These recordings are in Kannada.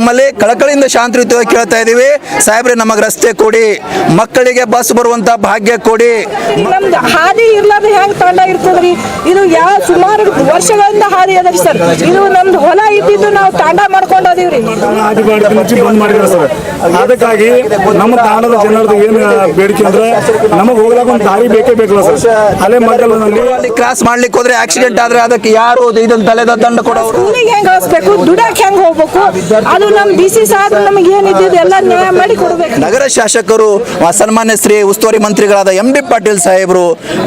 ನಿಮ್ಮಲ್ಲಿ ಕಳಕಳಿಯಿಂದ ಶಾಂತಿಯುತವಾಗಿ ಕೇಳ್ತಾ ಇದ್ದೀವಿ. ಸಾಹೇಬ್ರೆ ನಮಗೆ ರಸ್ತೆ ಕೊಡಿ ಮಕ್ಕಳಿಗೆ ಬಸ್ ಬರುವಂತ ಭಾಗ್ಯ ಕೊಡಿ. ನಮ್ದು ಹಾದಿ ಇರ್ಲಾರ್ದ ಹೆಂಗ್ ತಂಡ ಇರ್ತದ್ರಿ ಇದು ಯಾವ ಸುಮಾರು ವರ್ಷಗಳಿಂದ ಹಾದಿ ಅದರಿ ಸರ್. ಇದು ನಮ್ದು ಹೊಲ ಇದ್ದಿದ್ದು ನಾವು ತಾಂಡ ಮಾಡ್ಕೊಂಡು ಅದೀವ್ರಿ ಆದಿ ಮಾಡಿ ಮುಂಚೆ ಬಂದ್ ಮಾಡಿದ್ರು ಸರ್ ಅದಕ್ಕಾಗಿ ನಮ್ಮ ತಾಂಡದ ಜನರದ್ದು ಏನು ಬೇಡಿಕೆ ಅಂದ್ರೆ ನಮಗೆ ಹೋಗ್ಲಾಕ ಒಂದು ದಾರಿ ಬೇಕೇ ಬೇಕಲ್ಲ ಸರ್. ಅಲೆ ಮಗ್ಗಲಲ್ಲಿ ಅಲ್ಲಿ ಕ್ರಾಸ್ ಮಾಡ್ಲಿಕ್ಕೆ ಹೋದ್ರೆ ಆಕ್ಸಿಡೆಂಟ್ ಆದ್ರೆ ಅದಕ್ಕೆ ಯಾರು ಇದನ್ನ ತಲೆದ ದಂಡ ಕೊಡೋರು? ಸ್ಕೂಲಿಗೆ ಹೆಂಗ್ ಕಳಿಸ್ಬೇಕು ದುಡಕ್ ಹೆಂಗ್ ಹೋಗ್ಬೇಕು? ಅದು ನಮ್ ಡಿ ಸಿ ಸಾಹೇಬ್ ನಮಗೆ ಏನಿದ್ದು ಎಲ್ಲ ನ್ಯಾಯ ಮಾಡಿ ಕೊಡ್ಬೇಕು. ನಗರ ಶಾಸಕರು ಸನ್ಮಾನ್ಯ ಶ್ರೀ ಉಸ್ತುವಾರಿ ಮಂತ್ರಿಗಳಾದ ಎಂ ಬಿ ಪಾಟೀಲ್ ಸಾಹೇಬರು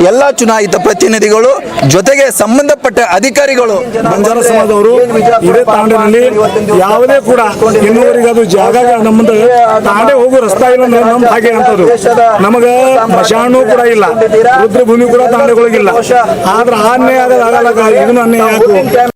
ಎಲ್ಲಾ ಚುನಾಯಿತ ಪ್ರತಿನಿಧಿಗಳು ಜೊತೆಗೆ ಸಂಬಂಧಪಟ್ಟ ಅಧಿಕಾರಿಗಳು. ಬಂಜಾರ ಸಮಾಜದವರು ಇದೇ ತಾಂಡಿನಲ್ಲಿ ಯಾವುದೇ ಕೂಡ ಇನ್ನೂವರೆಗೆ ಅದು ಜಾಗ ನಮ್ಮದು ತಾಂಡೆ ಹೋಗೋ ರಸ್ತಾ ಇಲ್ಲ ನಮ್ದು ಹಾಗೆ ಅಂತದ್ದು ನಮಗ ಮಶಾನು ಕೂಡ ಇಲ್ಲ. ರುದ್ರಭೂಮಿ ಕೂಡ ತಾಂಡೆಗಳಿಗಿಲ್ಲ ಆದ್ರೆ ಆ ಅನ್ಯಾಯ ಆಗೋದು ಆಗಲ್ಲ ಇದನ್ನು ಅನ್ಯಾಯ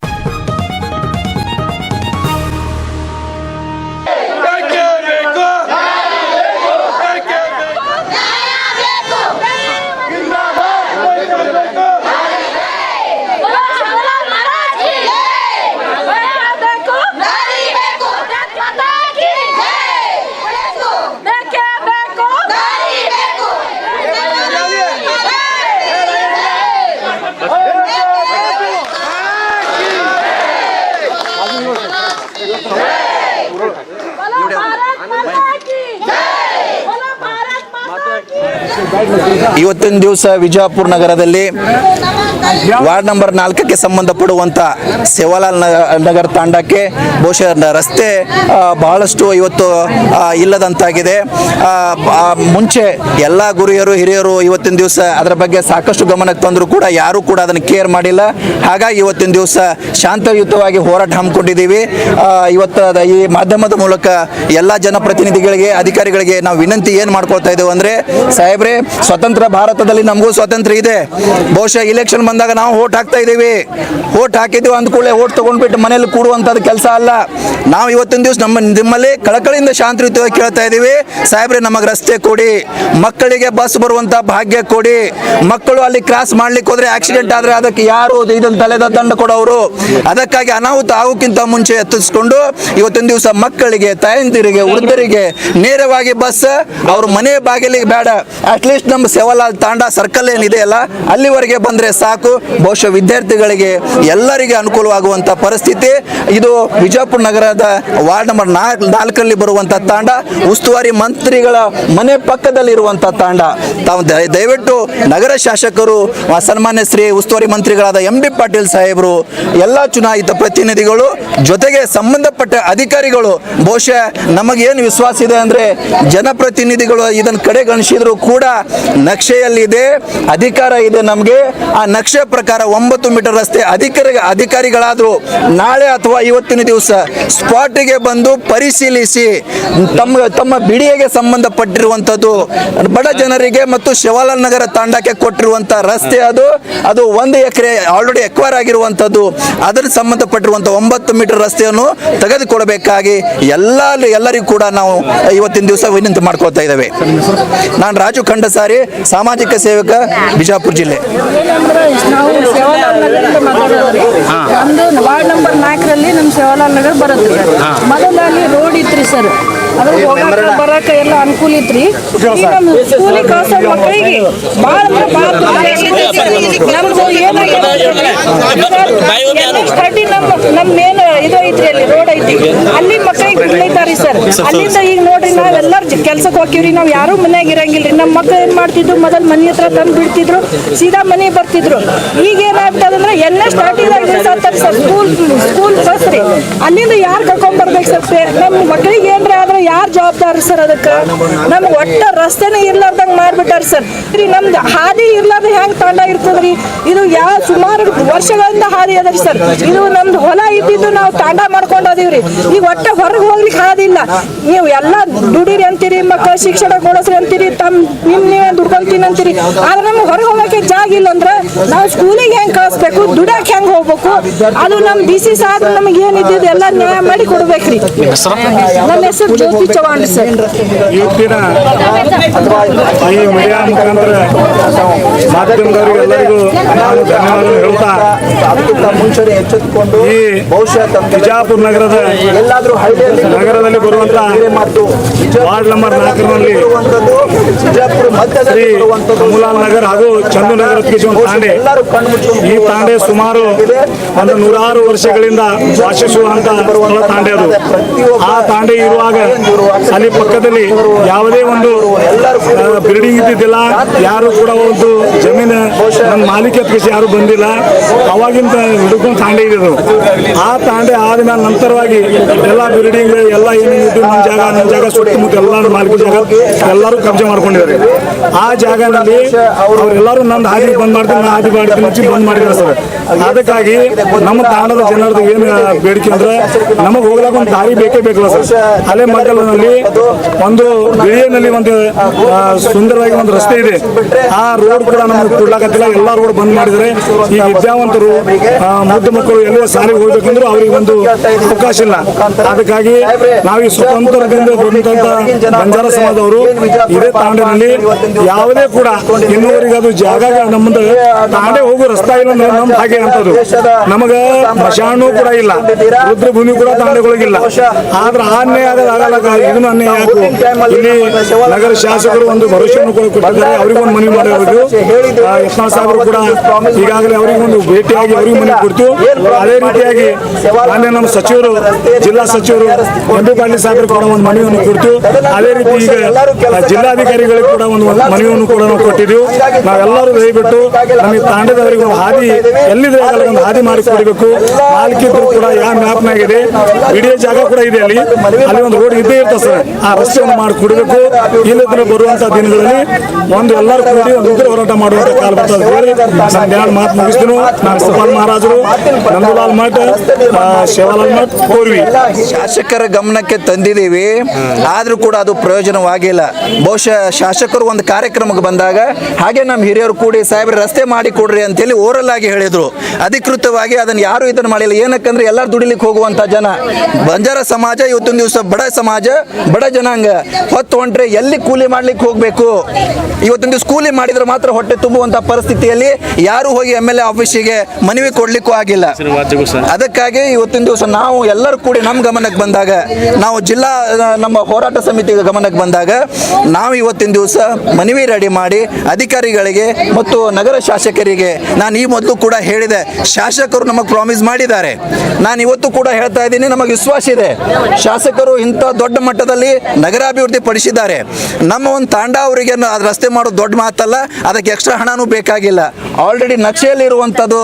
ಇವತ್ತಿನ ದಿವಸ ವಿಜಯಪುರ ನಗರದಲ್ಲಿ ವಾರ್ಡ್ ನಂಬರ್ ನಾಲ್ಕಕ್ಕೆ ಸಂಬಂಧಪಡುವಂತ ಸೇವಾಲಾಲ್ ನಗರ್ ತಾಂಡಕ್ಕೆ ಬಹುಶಃ ರಸ್ತೆ ಬಹಳಷ್ಟು ಇವತ್ತು ಇಲ್ಲದಂತಾಗಿದೆ. ಮುಂಚೆ ಎಲ್ಲ ಗುರಿಯರು, ಹಿರಿಯರು ಇವತ್ತಿನ ದಿವಸ ಅದರ ಬಗ್ಗೆ ಸಾಕಷ್ಟು ಗಮನಕ್ಕೆ ತಂದರೂ ಕೂಡ ಯಾರೂ ಕೂಡ ಅದನ್ನು ಕೇರ್ ಮಾಡಿಲ್ಲ. ಹಾಗಾಗಿ ಇವತ್ತಿನ ದಿವಸ ಶಾಂತಯುತವಾಗಿ ಹೋರಾಟ ಹಮ್ಮಿಕೊಂಡಿದ್ದೀವಿ. ಇವತ್ತು ಈ ಮಾಧ್ಯಮದ ಮೂಲಕ ಎಲ್ಲ ಜನಪ್ರತಿನಿಧಿಗಳಿಗೆ, ಅಧಿಕಾರಿಗಳಿಗೆ ನಾವು ವಿನಂತಿ ಏನು ಮಾಡ್ಕೊಳ್ತಾ ಇದ್ದೇವೆ ಅಂದರೆ, ಸಾಹೇಬ್ರೆ, ಸ್ವತಂತ್ರ ಭಾರತದಲ್ಲಿ ನಮಗೂ ಸ್ವಾತಂತ್ರ್ಯ ಇದೆ. ಬಹುಶಃ ಇಲೆಕ್ಷನ್ ಬಂದಾಗ ನಾವು ಓಟ್ ಹಾಕ್ತಾ ಇದ್ದೀವಿ. ಓಟ್ ಹಾಕಿದ್ದೀವಿ ಅಂದ್ಕೂಡಲೇ ಓಟ್ ತೊಗೊಂಡ್ಬಿಟ್ಟು ಮನೇಲಿ ಕೂಡುವಂಥದ್ದು ಕೆಲಸ ಅಲ್ಲ. ನಾವು ಇವತ್ತಿನ ದಿವಸ ನಮ್ಮ ನಿಮ್ಮಲ್ಲಿ ಕಳಕಳಿಯಿಂದ ಶಾಂತಿಯುತವಾಗಿ ಕೇಳ್ತಾ ಇದ್ದೀವಿ. ಸಾಹೇಬ್ರೆ, ನಮಗೆ ರಸ್ತೆ ಕೊಡಿ. ಮಕ್ಕಳಿಗೆ ಬಸ್ ಬರುವಂತ ಭಾಗ್ಯ ಕೊಡಿ. ಮಕ್ಕಳು ಅಲ್ಲಿ ಕ್ರಾಸ್ ಮಾಡ್ಲಿಕ್ಕೆ ಹೋದ್ರೆ ಆಕ್ಸಿಡೆಂಟ್ ಆದ್ರೆ ಅದಕ್ಕೆ ಯಾರು ಇದನ್ನು ತಲೆದ ದಂಡ ಕೊಡೋರು? ಅದಕ್ಕಾಗಿ ಅನಾಹುತ ಆಗೋಕ್ಕಿಂತ ಮುಂಚೆ ಎತ್ತಿಸ್ಕೊಂಡು ಇವತ್ತಿನ ದಿವಸ ಮಕ್ಕಳಿಗೆ, ತಾಯಂದಿರಿಗೆ, ವೃದ್ಧರಿಗೆ ನೇರವಾಗಿ ಬಸ್ ಅವ್ರ ಮನೆ ಬಾಗಿಲಿಗೆ ಬೇಡ. ಅಟ್ಲೀಸ್ಟ್ ನಮ್ಮ ಸೇವಾಲಾಲ್ ತಾಂಡ ಸರ್ಕಲ್ ಏನಿದೆ ಅಲ್ಲ ಅಲ್ಲಿವರೆಗೆ ಬಂದ್ರೆ ಸಾಕು. ಬಹುಶಃ ವಿದ್ಯಾರ್ಥಿಗಳಿಗೆ ಎಲ್ಲರಿಗೆ ಅನುಕೂಲವಾಗುವಂತ ಪರಿಸ್ಥಿತಿ. ಇದು ವಿಜಯಪುರ ನಗರದ ವಾರ್ಡ್ ನಂಬರ್ ನಾಲ್ಕು ನಾಲ್ಕರಲ್ಲಿ ಬರುವಂತ ತಾಂಡ. ಉಸ್ತುವಾರಿ ಮಂತ್ರಿಗಳ ಮನೆ ಪಕ್ಕದಲ್ಲಿ ಇರುವಂತ ತಾಂಡ. ತಾವು ದಯವಿಟ್ಟು ನಗರ ಶಾಸಕರು ಸನ್ಮಾನ್ಯ ಶ್ರೀ ಉಸ್ತುವಾರಿ ಮಂತ್ರಿಗಳಾದ ಎಂ ಬಿ ಪಾಟೀಲ್ ಸಾಹೇಬರು, ಎಲ್ಲ ಚುನಾಯಿತ ಪ್ರತಿನಿಧಿಗಳು, ಜೊತೆಗೆ ಸಂಬಂಧಪಟ್ಟ ಅಧಿಕಾರಿಗಳು, ಬಹುಶಃ ನಮಗೇನು ವಿಶ್ವಾಸ ಇದೆ ಅಂದ್ರೆ ಜನಪ್ರತಿನಿಧಿಗಳು ಇದನ್ನು ಕಡೆಗಣಿಸಿದ್ರು ಕೂಡ ನಕ್ಷೆಯಲ್ಲಿದೆ, ಅಧಿಕಾರ ಇದೆ ನಮಗೆ, ಆ ನಕ್ಷೆ ಪ್ರಕಾರ ಒಂಬತ್ತು ಮೀಟರ್ ರಸ್ತೆ ಅಧಿಕಾರಿ ಅಧಿಕಾರಿಗಳಾದರೂ ನಾಳೆ ಅಥವಾ ಇವತ್ತಿನ ದಿವಸ ಸ್ಪಾಟಿಗೆ ಬಂದು ಪರಿಶೀಲಿಸಿ ತಮ್ಮ ತಮ್ಮ ಬಿಡಿಯಗೆ ಸಂಬಂಧಪಟ್ಟಿರುವಂಥದ್ದು ಬಡ ಜನರಿಗೆ ಮತ್ತು ಶಿವಾಲಾಲ್ ನಗರ ತಾಂಡಕ್ಕೆ ಕೊಟ್ಟಿರುವಂಥ ರಸ್ತೆ ಅದು. ಅದು ಒಂದು ಎಕರೆ ಆಲ್ರೆಡಿ ಎಕ್ವೈರ್ ಆಗಿರುವಂಥದ್ದು. ಅದರ ಸಂಬಂಧಪಟ್ಟಿರುವಂಥ ಒಂಬತ್ತು ಮೀಟರ್ ರಸ್ತೆಯನ್ನು ತೆಗೆದುಕೊಡಬೇಕಾಗಿ ಎಲ್ಲ ಎಲ್ಲರಿಗೂ ಕೂಡ ನಾವು ಇವತ್ತಿನ ದಿವಸ ವಿನಂತಿ ಮಾಡ್ಕೊಳ್ತಾ ಇದ್ದೇವೆ. ನಾನು ರಾಜು ಖಂಡಸಾರಿ ಸಾಮಾಜಿಕ ಸೇವಕ ಬಿಜಾಪುರ ಜಿಲ್ಲೆ. ನಾವು ಸೇವಾಲಾಲ್ ನಗರಕ್ಕೆ ಮಾತಾಡೋದ್ರಿ. ನಮ್ದು ವಾರ್ಡ್ ನಂಬರ್ ನಾಲ್ಕರಲ್ಲಿ ನಮ್ಮ ಸೇವಾಲಾಲ್ ನಗರ ಬರುತ್ತೆ ಸರ್. ಅಲ್ಲಿ ರೋಡ್ ಇತ್ರಿ ಸರ್. ಬರಾಕ ಎಲ್ಲ ಅನುಕೂಲ ಇತ್ರಿ ಸ್ಕೂಲಿಗೆ ಕಳ್ಸೋ ಮಕ್ಕಳಿಗೆ ಭಾಳ ಅಂದ್ರೆ ಭಾಳ. ನಮ್ದು ಸ್ಟಡಿ ನಮ್ಮ ನಮ್ಮ ಮೇನ್ ಇದು ಐತ್ರಿ ಅಲ್ಲಿ ರೋಡ್ ಐತಿ ಅಲ್ಲಿ ಮಕ್ಕಳಿಗೆ ಬಿಡ್ಲೈತಾರಿ ಸರ್ ಅಲ್ಲಿಂದ ಈಗ ನೋಡ್ರಿ ನಾವೆಲ್ಲರೂ ಕೆಲ್ಸಕ್ಕೆ ಹೋಗ್ತೀವ್ರಿ. ನಾವು ಯಾರು ಮನ್ಯಾಗ ಇರಂಗಿಲ್ರಿ. ನಮ್ಮ ಮಕ್ಕಳು ಏನ್ ಮಾಡ್ತಿದ್ರು? ಮೊದಲ್ ಮನೆ ಹತ್ರ ತಂದು ಬಿಡ್ತಿದ್ರು. ಸೀದಾ ಮನೆ ಬರ್ತಿದ್ರು. ಈಗ ಏನಾಗ್ತದಂದ್ರೆ ಎಲ್ಲ starting sir school school bus ರೀ. ಅಲ್ಲಿಂದ ಯಾರು ಕರ್ಕೊಂಡ್ ಬರ್ಬೇಕು ಸರ್ ನಮ್ಮ ಮಕ್ಕಳಿಗೆ ಏನ್ರ ಆದ್ರೆ ಯಾರು ಜವಾಬ್ದಾರಿ ಸರ್ ಅದಕ್ಕೆ? ನಮ್ಗೆ ಒಟ್ಟ ರಸ್ತೆನೇ ಇರ್ಲಾರ್ದಂಗೆ ಮಾಡ್ಬಿಟ್ಟಾರ ಸರ್. ರೀ ನಮ್ದು ಹಾದಿ ಇರ್ಲಾರ್ದ ಹೆಂಗೆ ತಾಂಡ ಇರ್ತದ್ರಿ? ಇದು ಯಾವ ಸುಮಾರು ವರ್ಷಗಳಿಂದ ಹಾದಿ ಅದರಿ ಸರ್. ಇದು ನಮ್ದು ಹೊಲ ಇದ್ದಿದ್ದು ನಾವು ತಾಂಡ ಮಾಡ್ಕೊಂಡು ರೀ ಈಗ ಒಟ್ಟ ಹೊರಗೆ ಹೋಗ್ಲಿಕ್ಕೆ ಹಾದಿಲ್ಲ ನೀವು ಎಲ್ಲ ದುಡೀರಿ ಅಂತೀರಿ ಮಕ್ಕಳ ಶಿಕ್ಷಣ ಕೊಡಿಸ್ರಿ ಅಂತೀರಿ ತಮ್ಮ ನಿಮ್ ನೀವೇ ದುಡ್ಕೊಂತೀನಿ ಅಂತೀರಿ. ಆದ್ರೆ ನಮ್ಗೆ ಹೊರಗೆ ಹೋಗಕ್ಕೆ ಜಾಗ ಇಲ್ಲ ಅಂದ್ರೆ ನಾವು ಸ್ಕೂಲಿಗೆ ಹೆಂಗೆ ಕಳಿಸ್ಬೇಕು? ದುಡಕ್ಕೆ ಹೆಂಗ್ ಹೋಗ್ಬೇಕು? ಅದು ನಮ್ಮ ಡಿ ಸಿ ಸಾರ್ ನಮಗೆ ಏನಿದ್ದು ಎಲ್ಲ ನ್ಯಾಯ ಮಾಡಿ ಕೊಡ್ಬೇಕ್ರಿ. ನನ್ನ ಹೆಸರು? ಇವತ್ತಿನ ಈ ಮೀಡಿಯಾ ಮುಖಾಂತರ ಮಾಧ್ಯಮದವರಿಗೆ ಎಲ್ಲರಿಗೂ ನಾನು ಧನ್ಯವಾದ ಹೇಳ್ತಾ ಅದಕ್ಕಿಂತ ಮುಂಚೆನೆ ಎಚ್ಚೆತ್ತುಕೊಂಡು ಈ ಬಹುಶಃ ಬಿಜಾಪುರ ನಗರದ ಎಲ್ಲಾದ್ರೂ ಹಳ್ಳಿಯಲ್ಲಿ ನಗರದಲ್ಲಿ ಬರುವಂತ ವಾರ್ಡ್ ನಂಬರ್ ನಾಲ್ಕರಲ್ಲಿ ಶ್ರೀ ಕಮಲಾಲ್ ನಗರ್ ಹಾಗೂ ಚಂದು ನಗರ ತಾಂಡೆ. ಈ ತಾಂಡೆ ಸುಮಾರು ಒಂದು ನೂರಾರು ವರ್ಷಗಳಿಂದ ವಾಸಿಸುವಂತ ತಾಂಡೆ ಅದು. ಆ ತಾಂಡೆ ಇರುವಾಗ ಅಲ್ಲಿ ಪಕ್ಕದಲ್ಲಿ ಯಾವುದೇ ಒಂದು ಬಿಲ್ಡಿಂಗ್ ಇದ್ದಿದ್ದಿಲ್ಲ. ಯಾರು ಕೂಡ ಒಂದು ಜಮೀನು ನನ್ನ ಮಾಲೀಕತ್ವಕ್ಕೆ ಯಾರು ಬಂದಿಲ್ಲ. ಅವಾಗಿಂದ ಹಿಡ್ಕೊಂಡು ತಾಂಡೆ ಇದ್ದು ಆ ತಾಂಡೆ ಆದ್ಮೇಲೆ ನಂತರವಾಗಿ ಎಲ್ಲ ಬಿಲ್ಡಿಂಗ್ ಎಲ್ಲ ಏನೇನಿದ್ದು ನಮ್ಮ ಜಾಗ ನಮ್ಮ ಜಾಗ ಸುತ್ತಮುತ್ತ ಎಲ್ಲ ಮಾಲೀಕ ಜಾಗ, ಎಲ್ಲರೂ ಕಬ್ಜೆ ಮಾಡ್ಕೊಂಡಿದ್ದಾರೆ. ಆ ಜಾಗದಲ್ಲಿ ಅವರೆಲ್ಲರೂ ನಂದು ಹಾದಿ ಬಂದ್ ಮಾಡ್ತೀನಿ, ನಾ ಹಾದಿ ಮಾಡ್ತೀನಿ ಬಂದ್ ಮಾಡಿದ್ದಾರೆ ಸರ್. ಅದಕ್ಕಾಗಿ ನಮ್ಮ ತಾಣದ ಜನರದ್ದು ಏನು ಬೇಡಿಕೆ ಅಂದ್ರೆ, ನಮಗೆ ಹೋಗ್ಲಾಕ ಒಂದು ದಾರಿ ಬೇಕೇ ಬೇಕಲ್ಲ ಸರ್. ಅಲೆ ಮಗ್ಗಲಿನಲ್ಲಿ ಒಂದು ಬಿಳಿಯಲ್ಲಿ ಒಂದು ಸುಂದರವಾಗಿ ಒಂದು ರಸ್ತೆ ಇದೆ. ಆ ರೋಡ್ ಕೂಡ ನಮಗೆ ಕೊಡ್ಲಾಕತ್ತಿಲ್ಲ ಎಲ್ಲ ರೋಡ್ ಬಂದ್ ಮಾಡಿದರೆ ಈ ವಿದ್ಯಾವಂತರು ಮುದ್ದು ಮಕ್ಕಳು ಎಲ್ಲ ಶಾಲೆಗೆ ಹೋಗ್ಬೇಕಂದ್ರೂ ಅವ್ರಿಗೆ ಒಂದು ಅವಕಾಶ ಇಲ್ಲ. ಅದಕ್ಕಾಗಿ ನಾವು ಈ ಸ್ವತಂತ್ರದಿಂದ ಬಂದಂತ ಬಂಜಾರ ಸಮಾಜದವರು ಇದೇ ತಾಂಡಿನಲ್ಲಿ ಯಾವುದೇ ಕೂಡ ಇನ್ನೂವರೆಗೆ ಅದು ಜಾಗ ನಮ್ಮದು ತಾಂಡೆ ಹೋಗೋ ರಸ್ತೆ ಇಲ್ಲ ನಮ್ಮ ನಮ್ ಹಾಗೆ ಅಂತದ್ದು. ನಮಗ ಮಶಾಣು ಕೂಡ ಇಲ್ಲ. ರುದ್ರಭೂಮಿ ಕೂಡ ತಾಂಡೆಗಳಿಗಿಲ್ಲ. ಆದ್ರೆ ಆನೆ ಆಗದ ಆಗಲ್ಲ ಆಗಲ್ಲ ಇದನ್ನು ಅನ್ಯಾಯ ಯಾಕು? ಇಲ್ಲಿ ನಗರ ಶಾಸಕರು ಒಂದು ಭರವಸೆಯನ್ನು ಕೂಡ ಕೊಟ್ಟಿದ್ದಾರೆ. ಅವರಿಗೊಂದು ಮನವಿ ಮಾಡಬೇಕು ಯತ್ನಾಳ್ ಸಾಹೇಬರು ಕೂಡ ಈಗಾಗಲೇ ಅವರಿಗೆ ಒಂದು ಭೇಟಿಯಾಗಿ ಅವರಿಗೆ ಮನವಿ ಕೊಡ್ತು. ಅದೇ ರೀತಿಯಾಗಿ ಮಾನ್ಯ ನಮ್ಮ ಸಚಿವರು ಜಿಲ್ಲಾ ಸಚಿವರು ಎಂ ಬಿ ಪಾಟೀಲ್ ಸಾಹೇಬರು ಕೂಡ ಒಂದು ಮನವಿಯನ್ನು ಕೊಡ್ತು. ಅದೇ ರೀತಿ ಈಗ ಜಿಲ್ಲಾಧಿಕಾರಿಗಳಿಗೆ ಕೂಡ ಒಂದು ಮನವಿಯನ್ನು ಕೂಡ ನಾವು ಕೊಟ್ಟಿದ್ದೀವಿ. ನಾವೆಲ್ಲರೂ ದಯವಿಟ್ಟು ನಮಗೆ ತಾಂಡದವರಿಗೆ ಒಂದು ಹಾದಿ ಎಲ್ಲಿದೆ ಆಗಲ್ಲ ಒಂದು ಹಾದಿ ಮಾಡಿ ಕೊಡಬೇಕು ನಾಲ್ಕಿದ್ರು ಕೂಡ ಯಾವ ಮ್ಯಾಪ್ನಾಗಿದೆ? ಇಡೀ ಜಾಗ ಕೂಡ ಇದೆ ಅಲ್ಲಿ. ಅಲ್ಲಿ ಒಂದು ರೋಡ್ ಇದ್ದೇ ಇರ್ತದೆ ಸರ್. ಆ ರಸ್ತೆಯನ್ನು ಮಾಡಿ ಕೊಡಬೇಕು. ಇಲ್ಲದ್ರೆ ಬರುವಂತ ದಿನಗಳಲ್ಲಿ ಒಂದು ಎಲ್ಲರೂ ಕೂಡಿ ಒಂದು ಉಗ್ರ ಹೋರಾಟ ಮಾಡುವಂತ ಕಾಲ ಬರ್ತದೆ ಹೇಳಿ. ನಾನು ಎರಡು ಮಾತು ಮುಗಿಸ್ತೀನಿ. ನಾನು ಗೋಪಾಲ್ ಮಹಾರಾಜರು ನಂದಲಾಲ್ ಮಠ ಶಿವಲಾಲ್ ಮಠ, ಕೋರ್ವಿ. ಶಾಸಕರ ಗಮನಕ್ಕೆ ತಂದಿದ್ದೀವಿ. ಆದ್ರೂ ಕೂಡ ಅದು ಪ್ರಯೋಜನವಾಗಿಲ್ಲ. ಬಹುಶಃ ಶಾಸಕರು ಒಂದು ಕಾರ್ಯಕ್ರಮಕ್ಕೆ ಬಂದಾಗ, ಹಾಗೆ ನಮ್ಮ ಹಿರಿಯರು ಕೂಡಿ, ಸಾಹೇಬ್ರ, ರಸ್ತೆ ಮಾಡಿ ಕೊಡ್ರಿ ಅಂತೇಳಿ ಓರಲ್ ಆಗಿ ಹೇಳಿದ್ರು. ಅಧಿಕೃತವಾಗಿ ಅದನ್ನು ಯಾರು ಇದನ್ನು ಮಾಡಿಲ್ಲ. ಏನಕ್ಕಂದ್ರೆ ಎಲ್ಲರೂ ದುಡಿಲಿಕ್ಕೆ ಹೋಗುವಂತ ಜನ. ಬಂಜಾರ ಸಮಾಜ ಇವತ್ತೊಂದು ದಿವಸ ಬಡ ಸಮಾಜ. ಬಡ ಜನಾಂಗ. ಹೊತ್ತು ಹೊಂಟ್ರೆ ಎಲ್ಲಿ ಕೂಲಿ ಮಾಡ್ಲಿಕ್ಕೆ ಹೋಗ್ಬೇಕು? ಇವತ್ತೊಂದು ದಿವಸ ಕೂಲಿ ಮಾಡಿದ್ರೆ ಮಾತ್ರ ಹೊಟ್ಟೆ ತುಂಬುವಂತ ಪರಿಸ್ಥಿತಿಯಲ್ಲಿ ಯಾರು ಹೋಗಿ ಎಂ ಎಲ್ ಎ ಆಫೀಸಿಗೆ ಮನವಿ ಕೊಡ್ಲಿಕ್ಕೂ ಆಗಿಲ್ಲ. ಅದಕ್ಕಾಗಿ ಇವತ್ತಿನ ದಿವಸ ನಾವು ಎಲ್ಲರೂ ಕೂಡಿ ನಮ್ಮ ಗಮನಕ್ಕೆ ಬಂದಾಗ ನಾವು ಜಿಲ್ಲಾ ನಮ್ಮ ಹೋರಾಟ ಸಮಿತಿ ಗಮನಕ್ಕೆ ಬಂದಾಗ ನಾವು ಇವತ್ತಿನ ದಿವಸ ಮನವಿ ರೆಡಿ ಮಾಡಿ ಅಧಿಕಾರಿಗಳಿಗೆ ಮತ್ತು ನಗರ ಶಾಸಕರಿಗೆ ನಾನು ಈ ಮೊದಲು ಕೂಡ ಹೇಳಿದೆ ಶಾಸಕರು ನಮಗೆ ಪ್ರಾಮಿಸ್ ಮಾಡಿದ್ದಾರೆ. ನಾನು ಇವತ್ತು ಕೂಡ ಹೇಳ್ತಾ ಇದ್ದೀನಿ ನಮಗೆ ವಿಶ್ವಾಸ ಇದೆ. ಶಾಸಕರು ಇಂಥ ದೊಡ್ಡ ಮಟ್ಟದಲ್ಲಿ ನಗರಾಭಿವೃದ್ಧಿ ಪಡಿಸಿದ್ದಾರೆ. ನಮ್ಮ ಒಂದು ತಾಂಡ ಅವರಿಗೆ ರಸ್ತೆ ಮಾಡೋದು ದೊಡ್ಡ ಮಾತಲ್ಲ, ಅದಕ್ಕೆ ಎಕ್ಸ್ಟ್ರಾ ಹಣನೂ ಬೇಕಾಗಿಲ್ಲ. ಆಲ್ರೆಡಿ ನಕ್ಷೆಯಲ್ಲಿ ಇರುವಂಥದ್ದು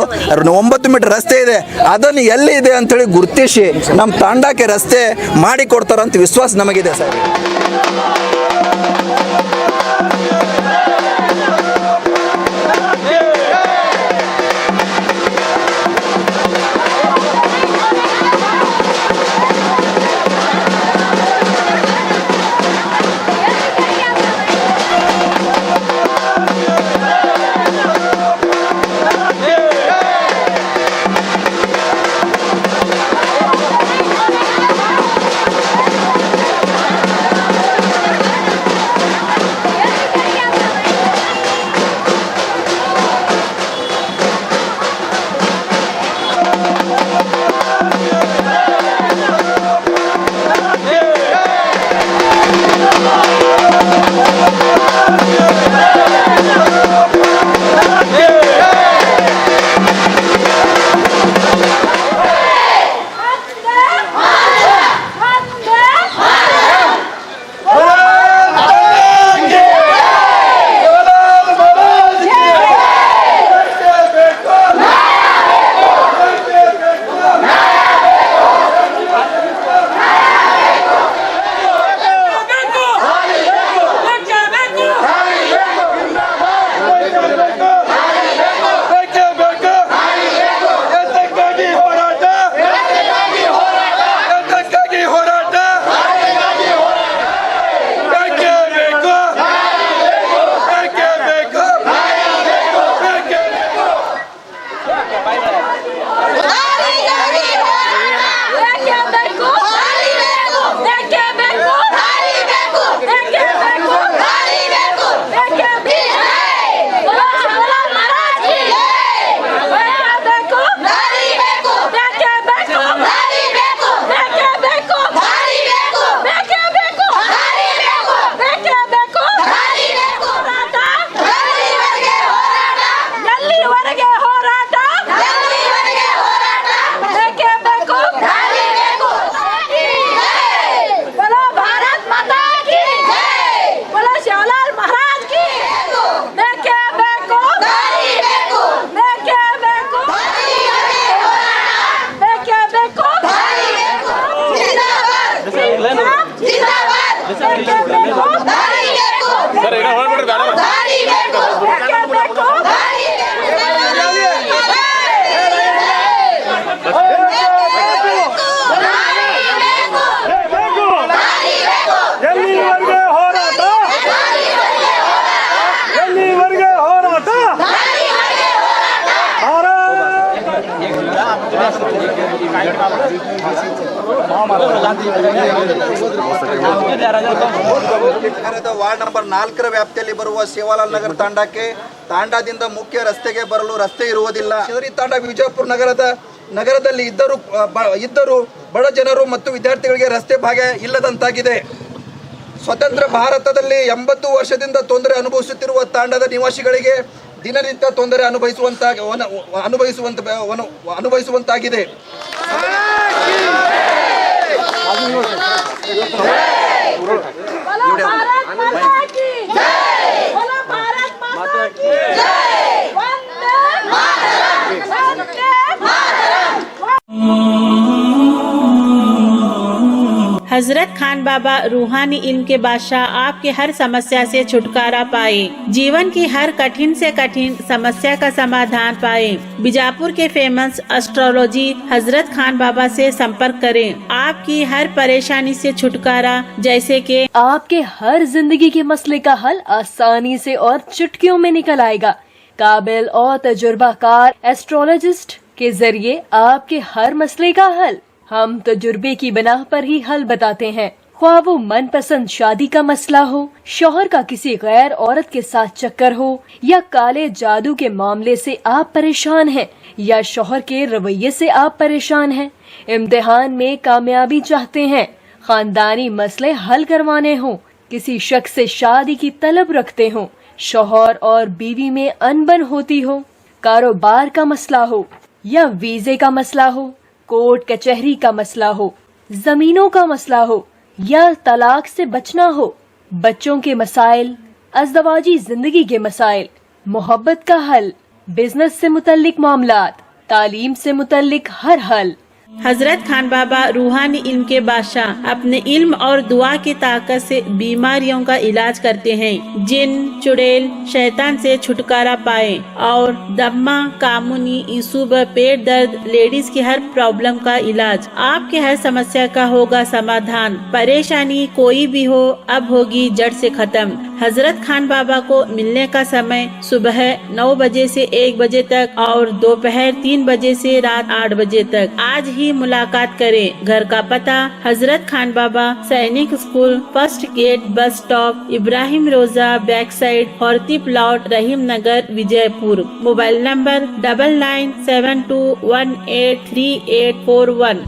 ಒಂಬತ್ತು ಮೀಟರ್ ರಸ್ತೆ ಇದೆ. ಅದನ್ನು ಎಲ್ಲಿ ಇದೆ ಅಂತೇಳಿ ಗುರುತಿಸಿ ನಮ್ಮ ತಾಂಡಕ್ಕೆ ರಸ್ತೆ ಮಾಡಿ ಕೊಡ್ತಾರಂತ ವಿಶ್ವಾಸ ನಮಗಿದೆ ಸರ್. ವಾರ್ಡ್ ನಂಬರ್ ನಾಲ್ಕರ ವ್ಯಾಪ್ತಿಯಲ್ಲಿ ಬರುವ ಸೇವಾಲಾಲ್ ನಗರ ತಾಂಡಕ್ಕೆ ತಾಂಡಾದಿಂದ ಮುಖ್ಯ ರಸ್ತೆಗೆ ಬರಲು ರಸ್ತೆ ಇರುವುದಿಲ್ಲ. ಶಿವರಿ ತಾಂಡ ವಿಜಯಪುರ ನಗರದ ನಗರದಲ್ಲಿ ಇದ್ದರೂ ಇದ್ದರೂ ಬಡ ಜನರು ಮತ್ತು ವಿದ್ಯಾರ್ಥಿಗಳಿಗೆ ರಸ್ತೆ ಭಾಗ ಇಲ್ಲದಂತಾಗಿದೆ. ಸ್ವತಂತ್ರ ಭಾರತದಲ್ಲಿ ಎಂಬತ್ತು ವರ್ಷದಿಂದ ತೊಂದರೆ ಅನುಭವಿಸುತ್ತಿರುವ ತಾಂಡದ ನಿವಾಸಿಗಳಿಗೆ ದಿನನಿತ್ಯ ತೊಂದರೆ ಅನುಭವಿಸುವಂತ ಅನುಭವಿಸುವಂತ ಅನುಭವಿಸುವಂತಾಗಿದೆ. Obrigado. हज़रत खान बाबा रूहानी इल्म के बादशाह आपके हर समस्या से छुटकारा पाए। जीवन की हर कठिन से कठिन समस्या का समाधान पाए। बीजापुर के फ़ेमस एस्ट्रोलॉजी हज़रत खान बाबा से संपर्क करें। आपकी हर परेशानी से छुटकारा, जैसे कि आपके हर ज़िंदगी के मसले का हल आसानी से और चुटकियों में निकल आएगा। काबिल और तजुर्बाकार एस्ट्रोलॉजिस्ट के ज़रिए आपके हर मसले का हल। हम तजुर्बे की बिना पर ही हल बताते हैं। ख्वाह वो मनपसंद शादी का मसला हो, शोहर का किसी गैर औरत के साथ चक्कर हो, या काले जादू के मामले से आप परेशान हैं, या शोहर के रवैये से आप परेशान हैं। इम्तिहान में कामयाबी चाहते हैं, खानदानी मसले हल करवाने हों, किसी शख्स से शादी की तलब रखते हों, शोहर और बीवी में अनबन होती हो, कारोबार का मसला हो, या वीजे का मसला हो। कोर्ट कचहरी का मसला हो, जमीनों का मसला हो, या तलाक से बचना हो, बच्चों के मसाइल, अजदवाजी ज़िंदगी के मसाइल, मोहब्बत का हल, बिज़नेस से मुतलिक मामला तालीम से मुतलिक हर हल। हज़रत खान बाबा रूहानी इल्म के बादशाह अपने इल्म और दुआ की ताकत से बीमारियों का इलाज करते हैं। जिन, चुड़ैल, शैतान से छुटकारा पाए और दम्मा, कामुनी, ईसूब, पेट दर्द, लेडीज़ की हर प्रॉब्लम का इलाज। आपके हर समस्या का होगा समाधान। परेशानी कोई भी हो, अब होगी जड़ से खत्म। हज़रत खान बाबा को मिलने का समय सुबह नौ बजे से एक बजे तक और दोपहर तीन बजे से रात आठ बजे तक। आज ही मुलाकात करें। घर का पता, Hazrat Khan Baba, Sainik school, first gate, bus stop, Ibrahim Roza back side Horti plot Rahim Nagar, Vijayapur. Mobile number double nine seven two one eight three eight four one.